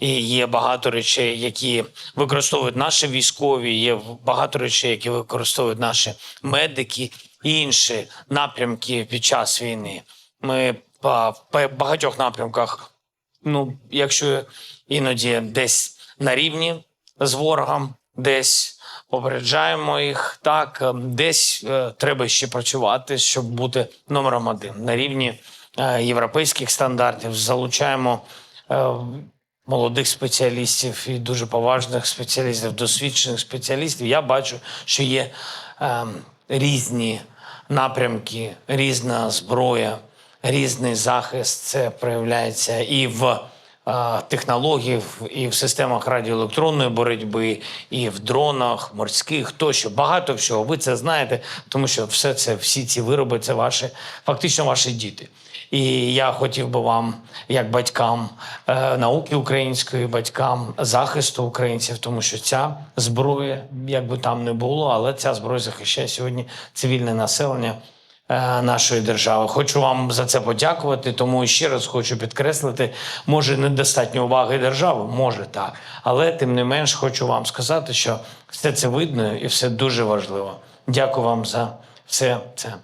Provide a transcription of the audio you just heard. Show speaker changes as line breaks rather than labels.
І є багато речей, які використовують наші військові, є багато речей, які використовують наші медики і інші напрямки під час війни. Ми в багатьох напрямках, ну, якщо іноді десь на рівні з ворогом, десь попереджаємо їх, так, е, десь е, треба ще працювати, щоб бути номером один на рівні е, європейських стандартів. Залучаємо е, молодих спеціалістів і дуже поважних спеціалістів, досвідчених спеціалістів. Я бачу, що є е, різні напрямки, різна зброя, різний захист. Це проявляється і в е, технологіях, і в системах радіоелектронної боротьби, і в дронах, морських тощо. Багато всього. Ви це знаєте, тому що все це, всі ці вироби, це ваші, фактично ваші діти. І я хотів би вам, як батькам е, науки української, батькам захисту українців, тому що ця зброя, як би там не було, але ця зброя захищає сьогодні цивільне населення нашої держави. Хочу вам за це подякувати. Тому ще раз хочу підкреслити, може недостатньо уваги держави, може так, але тим не менш хочу вам сказати, що все це видно і все дуже важливо. Дякую вам за все це.